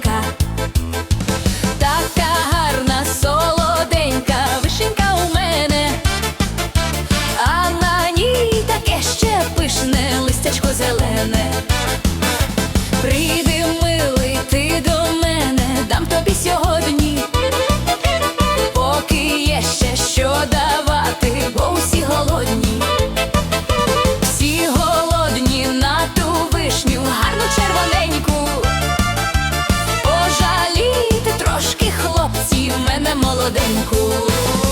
солоденька, така гарна, солоденька, вишенька у мене, а на ній таке ще пишне листячко зелене. cinco.